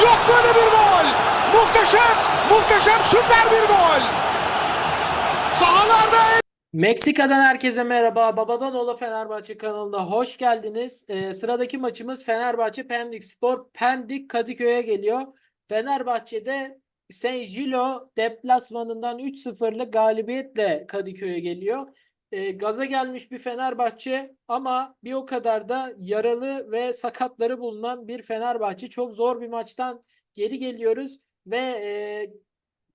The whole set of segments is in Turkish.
Yok böyle bir gol. Muhteşem, muhteşem süper bir gol. Sahalarda Meksika'dan herkese merhaba. Babadan Ola Fenerbahçe kanalına hoş geldiniz. Ee, sıradaki maçımız Fenerbahçe Pendik Spor. Pendik Kadıköy'e geliyor. Fenerbahçe'de Saint Gilo deplasmanından 3-0'lık galibiyetle Kadıköy'e geliyor. Ee, gaza gelmiş bir Fenerbahçe ama bir o kadar da yaralı ve sakatları bulunan bir Fenerbahçe. Çok zor bir maçtan geri geliyoruz ve e,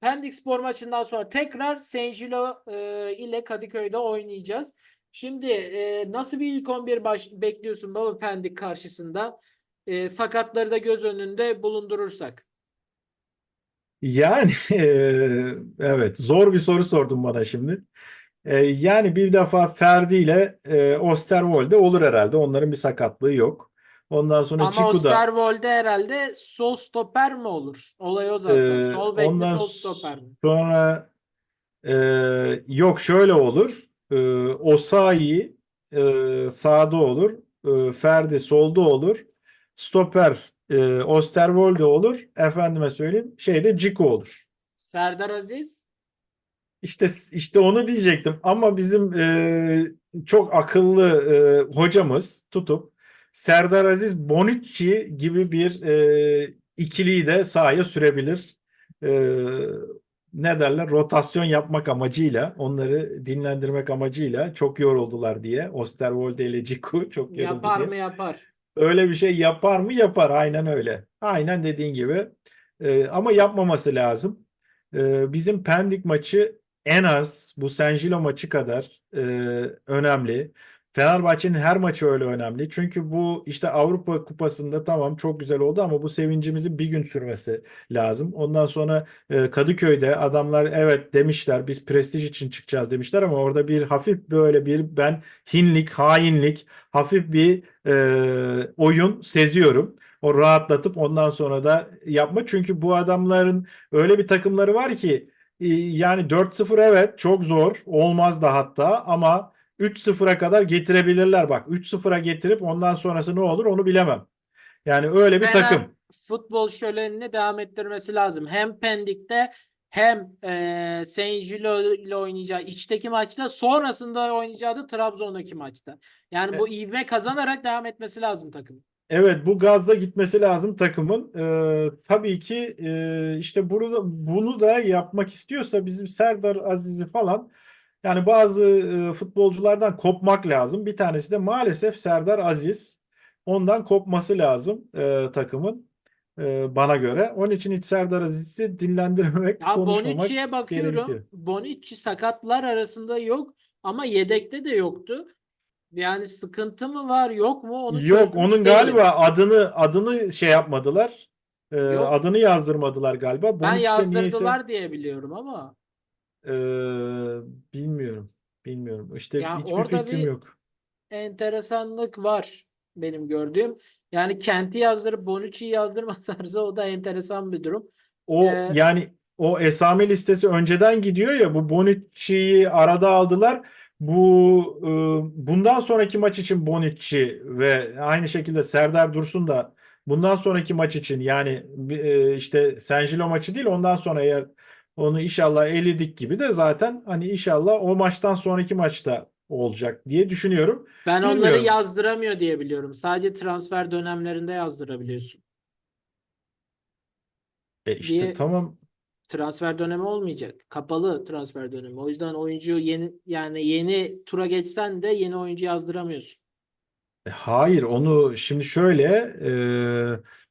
Pendik Spor maçından sonra tekrar Saint Gilo e, ile Kadıköy'de oynayacağız. Şimdi e, nasıl bir ilk 11 baş, bekliyorsun baba Pendik karşısında? E, sakatları da göz önünde bulundurursak. Yani eee, evet zor bir soru sordun bana şimdi. Eee, yani bir defa Ferdi ile eee, Osterwolde olur herhalde. Onların bir sakatlığı yok. Ondan sonra Ama Ciku da Osterwolde herhalde sol stoper mi olur? Olay o zaten. eee, Sol bek mi sol stoper mi? sonra eee, yok şöyle olur. Eee Osayi eee, sağda olur. Eee, Ferdi solda olur. Stoper eee Osterwolde olur. Efendime söyleyeyim şeyde Ciku olur. Serdar Aziz. İşte işte onu diyecektim ama bizim e, çok akıllı e, hocamız tutup Serdar Aziz Bonucci gibi bir e, ikiliyi de sahaya sürebilir. E, ne derler? Rotasyon yapmak amacıyla, onları dinlendirmek amacıyla çok yoruldular diye. Osterwolde ile Ciku çok yoruldu Yapar diye. mı yapar. Öyle bir şey yapar mı? Yapar. Aynen öyle. Aynen dediğin gibi. Ee, ama yapmaması lazım. Ee, bizim Pendik maçı en az bu San Gilo maçı kadar e, önemli. Fenerbahçe'nin her maçı öyle önemli. Çünkü bu işte Avrupa Kupası'nda tamam çok güzel oldu ama bu sevincimizin bir gün sürmesi lazım. Ondan sonra e, Kadıköy'de adamlar evet demişler biz prestij için çıkacağız demişler ama orada bir hafif böyle bir ben hinlik, hainlik, hafif bir e, oyun seziyorum. O rahatlatıp ondan sonra da yapma. Çünkü bu adamların öyle bir takımları var ki yani 4-0 evet çok zor. Olmaz da hatta ama 3-0'a kadar getirebilirler. Bak 3-0'a getirip ondan sonrası ne olur onu bilemem. Yani öyle bir Fener takım. futbol şölenini devam ettirmesi lazım. Hem Pendik'te hem eee Saint ile oynayacağı içteki maçta sonrasında oynayacağı da Trabzon'daki maçta. Yani bu ivme kazanarak devam etmesi lazım takım. Evet bu gazla gitmesi lazım takımın. Ee, tabii ki e, işte bunu bunu da yapmak istiyorsa bizim Serdar Aziz'i falan yani bazı e, futbolculardan kopmak lazım. Bir tanesi de maalesef Serdar Aziz. Ondan kopması lazım e, takımın e, bana göre. Onun için hiç Serdar Aziz'i dinlendirmemek, Ya konuşmamak Bonucci'ye bakıyorum. gerekiyor. Bonucci sakatlar arasında yok ama yedekte de yoktu. Yani sıkıntı mı var yok mu onu Yok çözmüş onun değilim. galiba adını adını şey yapmadılar. E, Yok. adını yazdırmadılar galiba. Ben de niyeyse- yazdırdılar diye biliyorum ama Ee, bilmiyorum. Bilmiyorum. İşte Ya hiçbir orada fikrim bir- yok. enteresanlık var benim gördüğüm. Yani Kent'i yazdırıp Bonucci'yi yazdırmazlarsa o da enteresan bir durum. O Ee, yani o esami listesi önceden gidiyor ya bu Bonucci'yi arada aldılar. Bu e, bundan sonraki maç için Bonucci ve aynı şekilde Serdar Dursun da bundan sonraki maç için yani e, işte San Gilo maçı değil ondan sonra eğer onu inşallah eledik gibi de zaten hani inşallah o maçtan sonraki maçta olacak diye düşünüyorum. Ben onları Bilmiyorum. yazdıramıyor diye biliyorum. Sadece transfer dönemlerinde yazdırabiliyorsun. E işte Diye- tamam Transfer dönemi olmayacak. Kapalı transfer dönemi. O yüzden oyuncu yeni yani yeni tura geçsen de yeni oyuncu yazdıramıyorsun. E, Hayır onu şimdi şöyle e,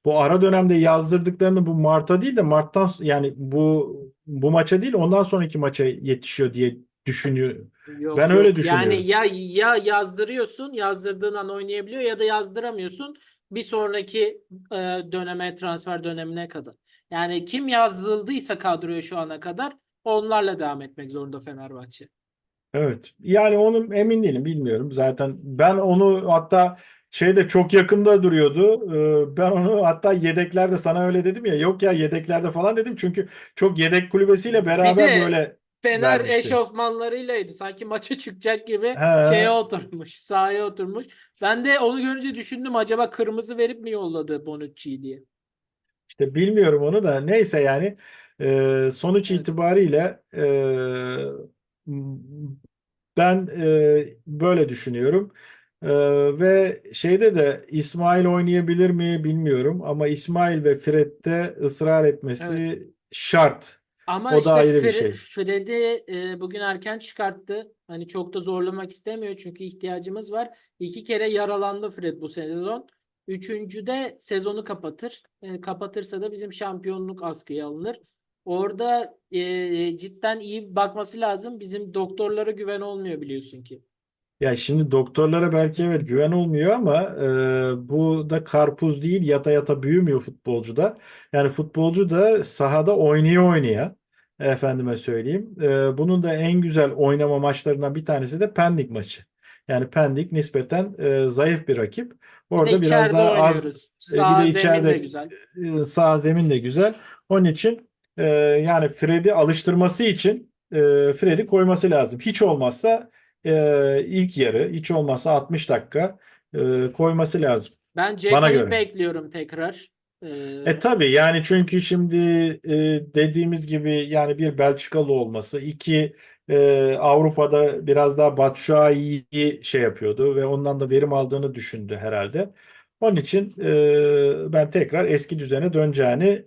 bu ara dönemde yazdırdıklarını bu Mart'a değil de Mart'tan yani bu bu maça değil ondan sonraki maça yetişiyor diye düşünüyor. Yok, Ben yok. öyle düşünüyorum. Yani ya ya yazdırıyorsun, yazdırdığın an oynayabiliyor ya da yazdıramıyorsun bir sonraki e, döneme, transfer dönemine kadar. Yani kim yazıldıysa kadroya şu ana kadar onlarla devam etmek zorunda Fenerbahçe. Evet. Yani onun emin değilim bilmiyorum. Zaten ben onu hatta şeyde çok yakında duruyordu. E, ben onu hatta yedeklerde sana öyle dedim ya. Yok ya yedeklerde falan dedim. Çünkü çok yedek kulübesiyle beraber de böyle Fener vermişti. eşofmanlarıylaydı. Sanki maça çıkacak gibi He. şeye oturmuş, sahaya oturmuş. Ben de onu görünce düşündüm acaba kırmızı verip mi yolladı Bonucci'yi diye. İşte bilmiyorum onu da neyse yani e, sonuç Evet. itibariyle e, ben e, böyle düşünüyorum. E, ve şeyde de İsmail oynayabilir mi bilmiyorum ama İsmail ve Fred'de ısrar etmesi şart. Ama O da işte ayrı bir Fre- şey. Fred'i e, bugün erken çıkarttı. Hani çok da zorlamak istemiyor çünkü ihtiyacımız var. İki kere yaralandı Fred bu sezon. Üçüncüde sezonu kapatır. E, kapatırsa da bizim şampiyonluk askıya alınır. Orada e, cidden iyi bakması lazım. Bizim doktorlara güven olmuyor biliyorsun ki. Ya şimdi doktorlara belki evet güven olmuyor ama e, bu da karpuz değil yata yata büyümüyor futbolcu da. Yani futbolcu da sahada oynaya oynaya efendime söyleyeyim. E, bunun da en güzel oynama maçlarından bir tanesi de Pendik maçı. Yani Pendik nispeten e, zayıf bir rakip. Bir Orada biraz içeride daha az oynuyoruz. e, bir Sağ de zemin de içeride güzel. e, sağ zemin de güzel. Onun için e, yani Fred'i alıştırması için e, Fred'i koyması lazım. Hiç olmazsa e, ilk yarı, hiç olmazsa 60 dakika e, koyması lazım. Ben göre. bekliyorum tekrar. E, E tabii yani çünkü şimdi e, dediğimiz gibi yani bir Belçikalı olması, iki e, Avrupa'da biraz daha Batshuayi'yi şey yapıyordu ve ondan da verim aldığını düşündü herhalde. Onun için e, ben tekrar eski düzene döneceğini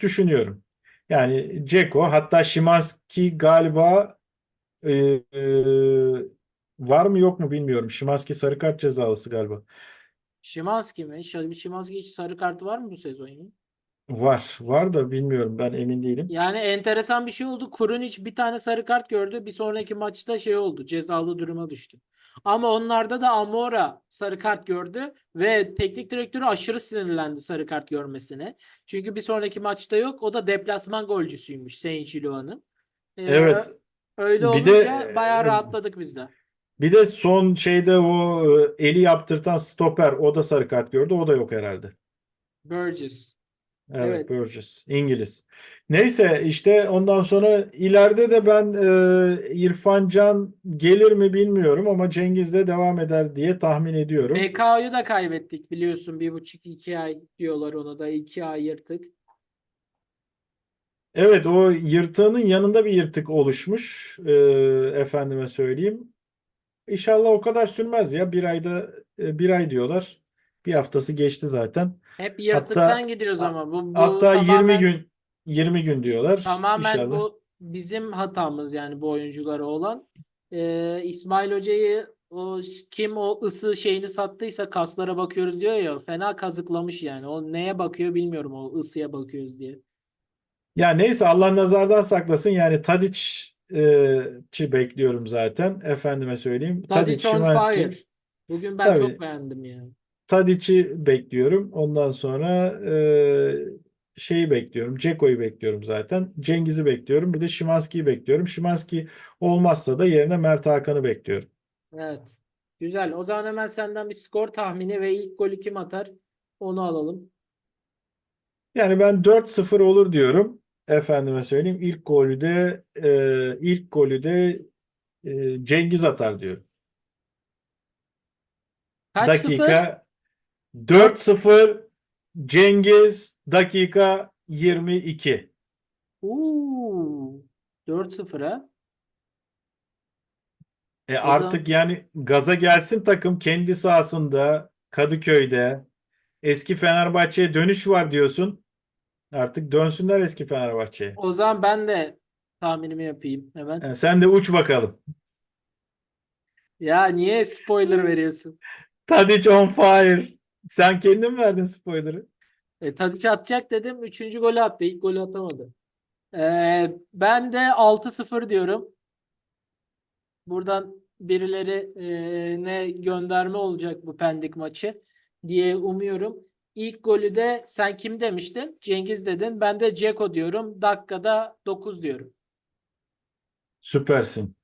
düşünüyorum. Yani Dzeko hatta Szymański galiba e, e, var mı yok mu bilmiyorum. Szymański sarı kart cezalısı galiba. Szymański mi? Szymański hiç sarı kartı var mı bu sezon? Var. Var da bilmiyorum. Ben emin değilim. Yani enteresan bir şey oldu. Kurunic bir tane sarı kart gördü. Bir sonraki maçta şey oldu. Cezalı duruma düştü. Ama onlarda da Amora sarı kart gördü ve teknik direktörü aşırı sinirlendi sarı kart görmesine. Çünkü bir sonraki maçta yok. O da deplasman golcüsüymüş Saint Gillois'ın. Ee, Evet. Öyle Bir olunca de, bayağı e, rahatladık biz de. Bir de son şeyde o e, eli yaptırtan stoper o da sarı kart gördü. O da yok herhalde. Burgess. Evet, Evet. Burgess. İngiliz. Neyse işte ondan sonra ileride de ben e, İrfan Can gelir mi bilmiyorum ama Cengiz'de devam eder diye tahmin ediyorum. BK'yu da kaybettik biliyorsun. Bir buçuk iki ay diyorlar ona da. iki ay yırtık. Evet o yırtığının yanında bir yırtık oluşmuş. e, efendime söyleyeyim. İnşallah o kadar sürmez ya. Bir ayda e, bir ay diyorlar. Bir haftası geçti zaten. Hep yırtıktan Hatta- gidiyoruz ama bu, bu Hatta 20 tamamen, gün 20 gün diyorlar. tamamen İnşallah. bu bizim hatamız yani bu oyunculara olan. Ee, İsmail Hoca'yı o ş- kim o ısı şeyini sattıysa kaslara bakıyoruz diyor ya fena kazıklamış yani. O neye bakıyor bilmiyorum o ısıya bakıyoruz diye. Ya neyse Allah nazardan saklasın. Yani Tadic e, bekliyorum zaten. Efendime söyleyeyim. Tadic on Szymański, fire. Bugün ben çok Tabii. beğendim yani. Tadic'i bekliyorum. Ondan sonra e, şeyi bekliyorum. Ceko'yu bekliyorum zaten. Cengiz'i bekliyorum. Bir de Szymański'yi bekliyorum. Szymański olmazsa da yerine Mert Hakan'ı bekliyorum. Evet. Güzel. O zaman hemen senden bir skor tahmini ve ilk golü kim atar? Onu alalım. Yani ben 4-0 olur diyorum. Efendime söyleyeyim. İlk golü de e, ilk golü de e, Cengiz atar diyorum. Kaç? Dakika 4-0 Cengiz dakika 22. Uuu. 4-0 ha. E O artık yani gaza gelsin takım kendi sahasında Kadıköy'de eski Fenerbahçe'ye dönüş var diyorsun. Artık dönsünler eski Fenerbahçe'ye. O zaman ben de tahminimi yapayım hemen. Yani sen de uç bakalım. Ya niye spoiler veriyorsun? Tadic on fire. Sen kendin mi verdin spoiler'ı? E, Tadic atacak dedim. Üçüncü golü attı. İlk golü atamadı. Ee, ben de 6-0 diyorum. Buradan birileri e, ne gönderme olacak bu Pendik maçı diye umuyorum. İlk golü de sen kim demiştin? Cengiz dedin. Ben de Ceko diyorum. Dakikada 9 diyorum. Süpersin.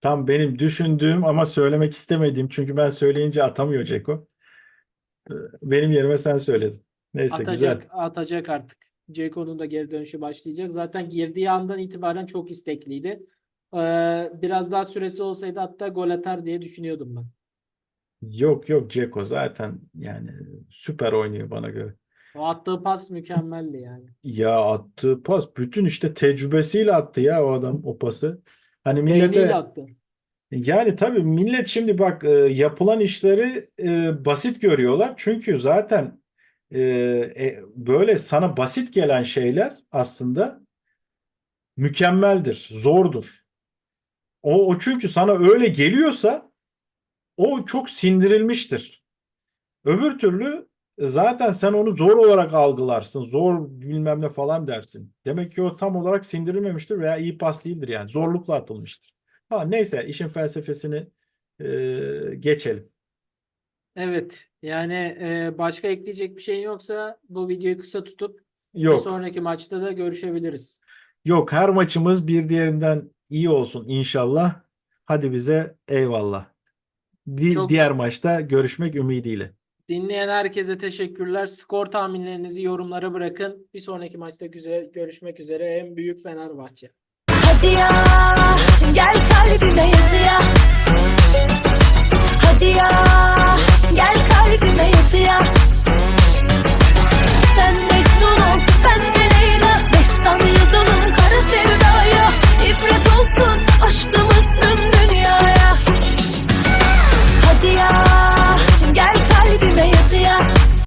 Tam benim düşündüğüm ama söylemek istemediğim çünkü ben söyleyince atamıyor Ceko. Benim yerime sen söyledin. Neyse güzel. Atacak, atacak artık. Ceko'nun da geri dönüşü başlayacak. Zaten girdiği andan itibaren çok istekliydi. Ee, biraz daha süresi olsaydı hatta gol atar diye düşünüyordum ben. Yok yok Ceko zaten yani süper oynuyor bana göre. O attığı pas mükemmeldi yani. Ya attığı pas bütün işte tecrübesiyle attı ya o adam o pası. Hani millete Beyniyle attı. Yani tabii millet şimdi bak e, yapılan işleri e, basit görüyorlar. Çünkü zaten e, e, böyle sana basit gelen şeyler aslında mükemmeldir, zordur. O, o çünkü sana öyle geliyorsa o çok sindirilmiştir. Öbür türlü e, zaten sen onu zor olarak algılarsın. Zor bilmem ne falan dersin. Demek ki o tam olarak sindirilmemiştir veya iyi pas değildir yani. Zorlukla atılmıştır. Ha, neyse işin felsefesini e, geçelim. Evet. Yani e, başka ekleyecek bir şeyin yoksa bu videoyu kısa tutup bir Yok. sonraki maçta da görüşebiliriz. Yok her maçımız bir diğerinden iyi olsun inşallah. Hadi bize eyvallah. Di- Çok- diğer maçta görüşmek ümidiyle. Dinleyen herkese teşekkürler. Skor tahminlerinizi yorumlara bırakın. Bir sonraki maçta güzel görüşmek üzere. En büyük Fenerbahçe. Hadi ya gel